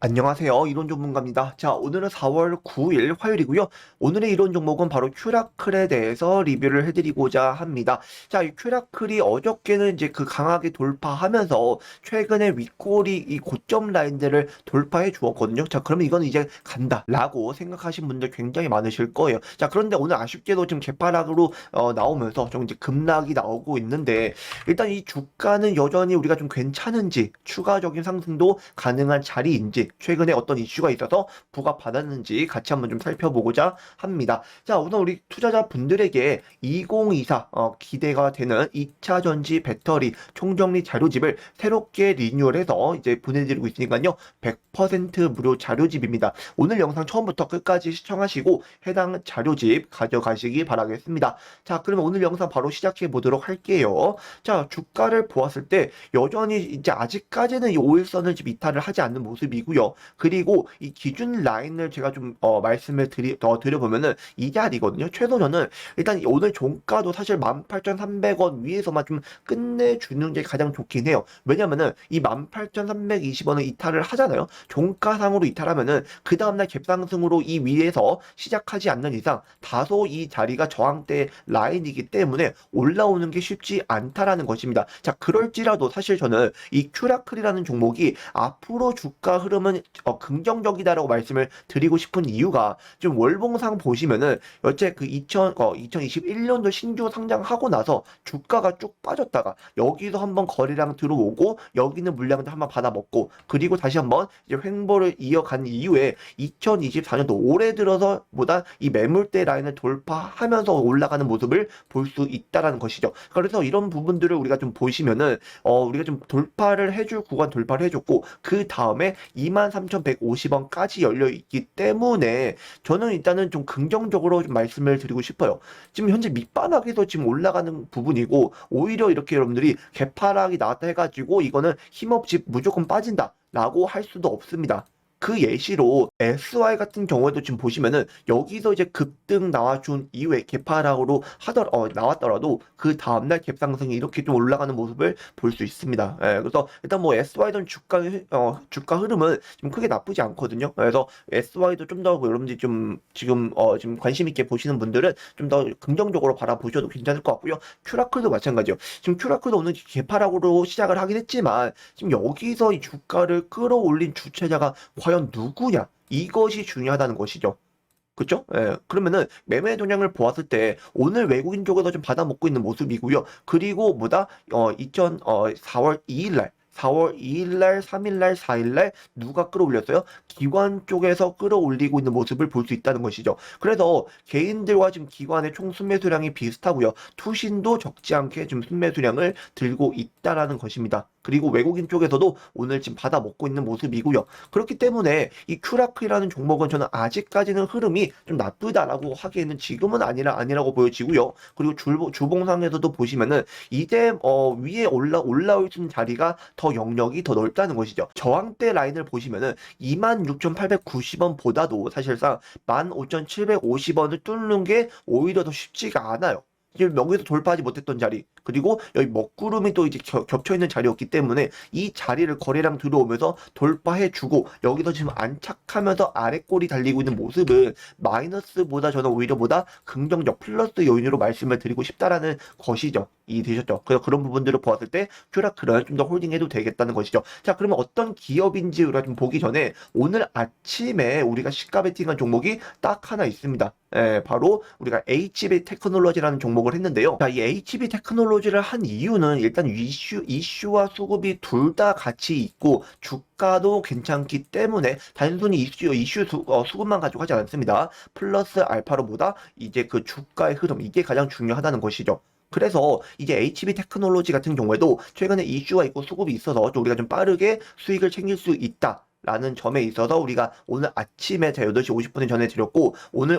안녕하세요. 이론 전문가입니다. 자, 오늘은 4월 9일 화요일이고요. 오늘의 이론 종목은 바로 큐라클에 대해서 리뷰를 해드리고자 합니다. 자, 이 큐라클이 어저께는 이제 그 강하게 돌파하면서 최근에 윗꼬리 이 고점 라인들을 돌파해 주었거든요. 자, 그러면 이건 이제 간다라고 생각하신 분들 굉장히 많으실 거예요. 자, 그런데 오늘 아쉽게도 지금 개파락으로 어, 나오면서 좀 이제 급락이 나오고 있는데 일단 이 주가는 여전히 우리가 좀 괜찮은지 추가적인 상승도 가능한 자리인지 최근에 어떤 이슈가 있어서 부각받았는지 같이 한번 좀 살펴보고자 합니다. 자, 우선 우리 투자자 분들에게 2024 어, 기대가 되는 2차 전지 배터리 총정리 자료집을 새롭게 리뉴얼해서 이제 보내드리고 있으니까요. 100% 무료 자료집입니다. 오늘 영상 처음부터 끝까지 시청하시고 해당 자료집 가져가시기 바라겠습니다. 자, 그러면 오늘 영상 바로 시작해 보도록 할게요. 자, 주가를 보았을 때 여전히 이제 아직까지는 이 5일선을 좀 이탈을 하지 않는 모습이고요. 그리고 이 기준 라인을 제가 좀 어, 말씀을 드리, 더 드려보면은 이 자리거든요. 최소 저는 일단 오늘 종가도 사실 18,300원 위에서만 좀 끝내주는 게 가장 좋긴 해요. 왜냐면은 이 18,320원을 이탈을 하잖아요. 종가상으로 이탈하면은 그 다음날 갭상승으로 이 위에서 시작하지 않는 이상 다소 이 자리가 저항대 라인이기 때문에 올라오는 게 쉽지 않다라는 것입니다. 자, 그럴지라도 사실 저는 이 큐라클이라는 종목이 앞으로 주가 흐름 은 어, 긍정적이다라고 말씀을 드리고 싶은 이유가 좀 월봉상 보시면은 여태 그 2000, 어, 2021년도 신주 상장하고 나서 주가가 쭉 빠졌다가 여기서 한번 거래량 들어오고 여기는 물량도 한번 받아먹고 그리고 다시 한번 이제 횡보를 이어간 이후에 2024년도 올해 들어서 보다 이 매물대 라인을 돌파하면서 올라가는 모습을 볼 수 있다라는 것이죠. 그래서 이런 부분들을 우리가 좀 보시면은 어 우리가 좀 돌파를 해줄 구간 돌파를 해줬고 그 다음에 23,150원까지 열려 있기 때문에 저는 일단은 좀 긍정적으로 좀 말씀을 드리고 싶어요. 지금 현재 밑바닥에서 지금 올라가는 부분이고 오히려 이렇게 여러분들이 개파락이 나왔다 해가지고 이거는 힘없이 무조건 빠진다. 라고 할 수도 없습니다. 그 예시로 SY 같은 경우에도 지금 보시면은 여기서 이제 급등 나와준 이후에 개파락으로 하더 어, 나왔더라도 그 다음날 갭상승이 이렇게 좀 올라가는 모습을 볼 수 있습니다. 예, 그래서 일단 뭐 SY든 주가 어, 주가 흐름은 좀 크게 나쁘지 않거든요. 그래서 SY도 좀 더 여러분들이 좀 지금 어, 지금 관심 있게 보시는 분들은 좀 더 긍정적으로 바라보셔도 괜찮을 것 같고요. 큐라클도 마찬가지요. 지금 큐라클도 오늘 개파락으로 시작을 하긴 했지만 지금 여기서 이 주가를 끌어올린 주체자가 과연 누구냐? 이것이 중요하다는 것이죠. 그죠? 예. 그러면은 매매 동향을 보았을 때 오늘 외국인 쪽에서 좀 받아먹고 있는 모습이고요. 그리고 뭐다? 어, 2000, 어, 4월 2일 날 4월 2일 날, 3일 날, 4일 날 누가 끌어올렸어요? 기관 쪽에서 끌어올리고 있는 모습을 볼 수 있다는 것이죠. 그래서 개인들과 지금 기관의 총 순매수량이 비슷하고요. 투신도 적지 않게 지금 순매수량을 들고 있다라는 것입니다. 그리고 외국인 쪽에서도 오늘 지금 받아 먹고 있는 모습이고요. 그렇기 때문에 이 큐라크라는 종목은 저는 아직까지는 흐름이 좀 나쁘다라고 하기에는 지금은 아니라 아니라고 보여지고요. 그리고 주, 주봉상에서도 보시면은 이제 어, 위에 올라 올라올 수 있는 자리가 더 영역이 더 넓다는 것이죠. 저항대 라인을 보시면은 26,890원보다도 사실상 15,750원을 뚫는 게 오히려 더 쉽지가 않아요. 지금 여기서 돌파하지 못했던 자리 그리고 여기 먹구름이 또 이제 겹쳐 있는 자리였기 때문에 이 자리를 거래량 들어오면서 돌파해주고 여기서 지금 안착하면서 아래 꼬리 달리고 있는 모습은 마이너스보다 저는 오히려 보다 긍정적 플러스 요인으로 말씀을 드리고 싶다라는 것이죠. 이 되셨죠? 그래서 그런 부분들을 보았을 때 큐라크를 좀 더 홀딩해도 되겠다는 것이죠. 자 그러면 어떤 기업인지 우리가 좀 보기 전에 오늘 아침에 우리가 시가 베팅한 종목이 딱 하나 있습니다. 예, 바로 우리가 HB 테크놀로지라는 종목을 했는데요. 자, 이 HB 테크놀로지를 한 이유는 일단 이슈, 이슈와 수급이 둘 다 같이 있고 주가도 괜찮기 때문에 단순히 이슈, 이슈 수, 어, 수급만 가지고 하지 않습니다. 플러스 알파로보다 이제 그 주가의 흐름, 이게 가장 중요하다는 것이죠. 그래서 이제 HB 테크놀로지 같은 경우에도 최근에 이슈가 있고 수급이 있어서 좀 우리가 좀 빠르게 수익을 챙길 수 있다. 라는 점에 있어서 우리가 오늘 아침에 제가 8시 50분에 전해드렸고 오늘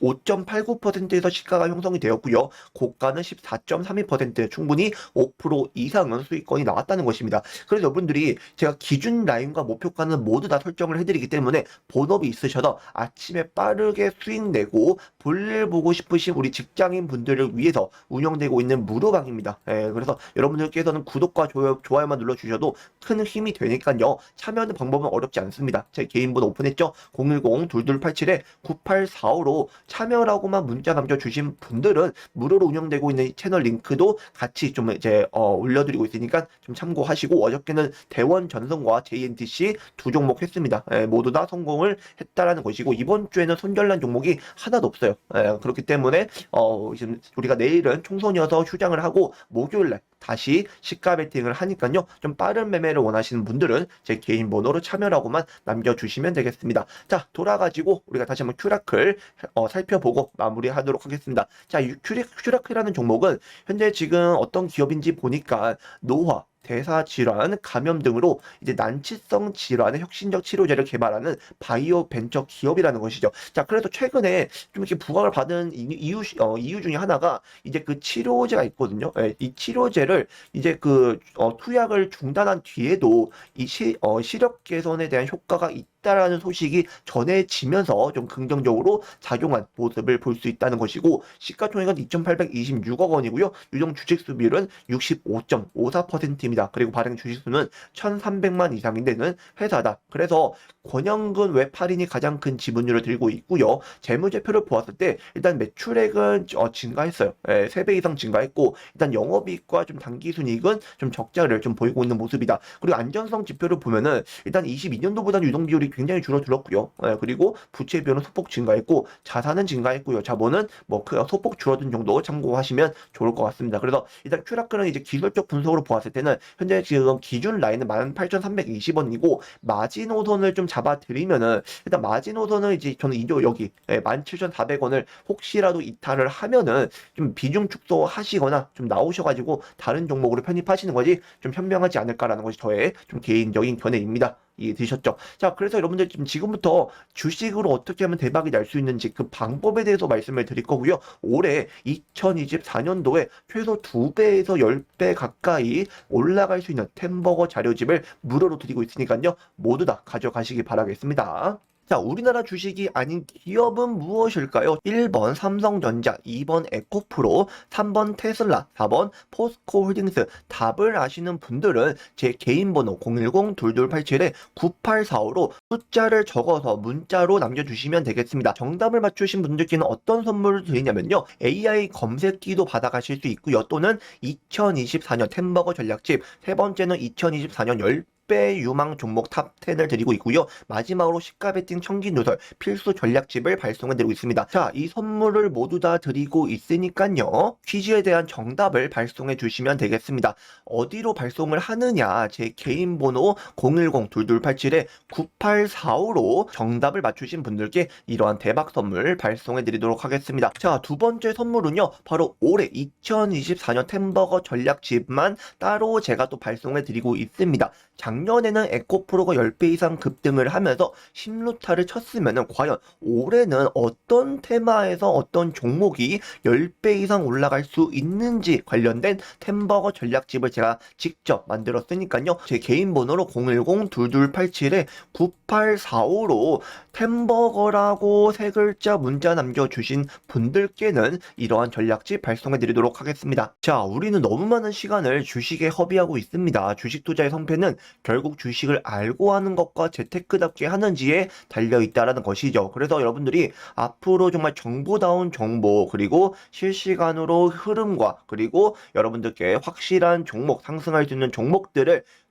5.89%에서 시가가 형성이 되었고요. 고가는 14.32% 충분히 5% 이상은 수익권이 나왔다는 것입니다. 그래서 여러분들이 제가 기준 라인과 목표가는 모두 다 설정을 해드리기 때문에 본업이 있으셔서 아침에 빠르게 수익 내고 볼일 보고 싶으신 우리 직장인 분들을 위해서 운영되고 있는 무료방입니다. 예, 그래서 여러분들께서는 구독과 좋아요, 좋아요만 눌러주셔도 큰 힘이 되니까요. 참여하는 방법은 어렵 지 않습니다. 제 개인 번호 오픈했죠? 010-2287-9845로 참여라고만 문자 남겨주신 분들은 무료로 운영되고 있는 이 채널 링크도 같이 좀 이제 어, 올려드리고 있으니까 좀 참고하시고 어저께는 대원 전성과 JNTC 두 종목 했습니다. 예, 모두 다 성공을 했다라는 것이고 이번 주에는 손절난 종목이 하나도 없어요. 예, 그렇기 때문에 어, 지금 우리가 내일은 총선이어서 휴장을 하고 목요일날 다시 시가 베팅을 하니까요. 좀 빠른 매매를 원하시는 분들은 제 개인 번호로 참여라고만 남겨주시면 되겠습니다. 자, 돌아가지고 우리가 다시 한번 큐라클 어, 살펴보고 마무리하도록 하겠습니다. 자, 이 큐리, 큐라클이라는 종목은 현재 지금 어떤 기업인지 보니까 노화, 대사 질환, 감염 등으로 이제 난치성 질환의 혁신적 치료제를 개발하는 바이오 벤처 기업이라는 것이죠. 자, 그래서 최근에 좀 이렇게 부각을 받은 이- 이유, 어, 이유 중에 하나가 이제 그 치료제가 있거든요. 예, 이 치료제를 이제 그 어, 투약을 중단한 뒤에도 이 시, 어, 시력 개선에 대한 효과가 있다 라는 소식이 전해지면서 좀 긍정적으로 작용한 모습을 볼 수 있다는 것이고 시가총액은 2,826억 원이고요. 유동 주식 수비율은 65.54%입니다. 그리고 발행 주식 수는 1,300만 이상이 되는 회사다. 그래서 권영근 외팔인이 가장 큰 지분율을 들고 있고요. 재무제표를 보았을 때 일단 매출액은 어, 증가했어요. 예, 3배 이상 증가했고 일단 영업이익과 좀 당기순이익은 좀 적자를 좀 보이고 있는 모습이다. 그리고 안전성 지표를 보면은 일단 22년도보다는 유동 비율이 굉장히 줄어들었고요. 예, 그리고 부채 비율은 소폭 증가했고 자산은 증가했고요. 자본은 뭐 그 소폭 줄어든 정도 참고하시면 좋을 것 같습니다. 그래서 일단 큐라크는 이제 기술적 분석으로 보았을 때는 현재 지금 기준 라인은 18,320원이고 마지노선을 좀 잡아드리면은 일단 마지노선은 이제 저는 이조 여기 예, 17,400원을 혹시라도 이탈을 하면은 좀 비중 축소하시거나 좀 나오셔가지고 다른 종목으로 편입하시는 것이 좀 현명하지 않을까라는 것이 저의 좀 개인적인 견해입니다. 이해되셨죠? 자, 그래서 여러분들 지금 지금부터 주식으로 어떻게 하면 대박이 날 수 있는지 그 방법에 대해서 말씀을 드릴 거고요. 올해 2024년도에 최소 2배에서 10배 가까이 올라갈 수 있는 템버거 자료집을 무료로 드리고 있으니까요. 모두 다 가져가시기 바라겠습니다. 자, 우리나라 주식이 아닌 기업은 무엇일까요? 1번 삼성전자, 2번 에코프로, 3번 테슬라, 4번 포스코홀딩스. 답을 아시는 분들은 제 개인 번호 010-2287-9845로 숫자를 적어서 문자로 남겨주시면 되겠습니다. 정답을 맞추신 분들께는 어떤 선물을 드리냐면요. AI 검색기도 받아가실 수 있고요. 또는 2024년 템버거 전략집, 세 번째는 2024년 10배 유망 종목 탑 10을 드리고 있고요. 마지막으로 시가 베팅 청기 누설 필수 전략집을 발송해 드리고 있습니다. 자, 이 선물을 모두 다 드리고 있으니까요. 퀴즈에 대한 정답을 발송해 주시면 되겠습니다. 어디로 발송을 하느냐? 제 개인 번호 010-2287-9845로 정답을 맞추신 분들께 이러한 대박 선물 발송해 드리도록 하겠습니다. 자, 두 번째 선물은요. 바로 올해 2024년 템버거 전략집만 따로 제가 또 발송해 드리고 있습니다. 작년에는 에코프로가 10배 이상 급등을 하면서 10루타를 쳤으면은 과연 올해는 어떤 테마에서 어떤 종목이 10배 이상 올라갈 수 있는지 관련된 템버거 전략집을 제가 직접 만들었으니까요. 제 개인 번호로 010-2287-9845로 템버거라고 세 글자 문자 남겨주신 분들께는 이러한 전략집 발송해 드리도록 하겠습니다. 자, 우리는 너무 많은 시간을 주식에 허비하고 있습니다. 주식 투자의 성패는 결국 주식을 알고 하는 것과 재테크답게 하는지에 달려 있다라는 것이죠. 그래서 여러분들이 앞으로 정말 정보다운 정보 그리고 실시간으로 흐름과 그리고 여러분들께 확실한 종목 상승할 수 있는 종목들을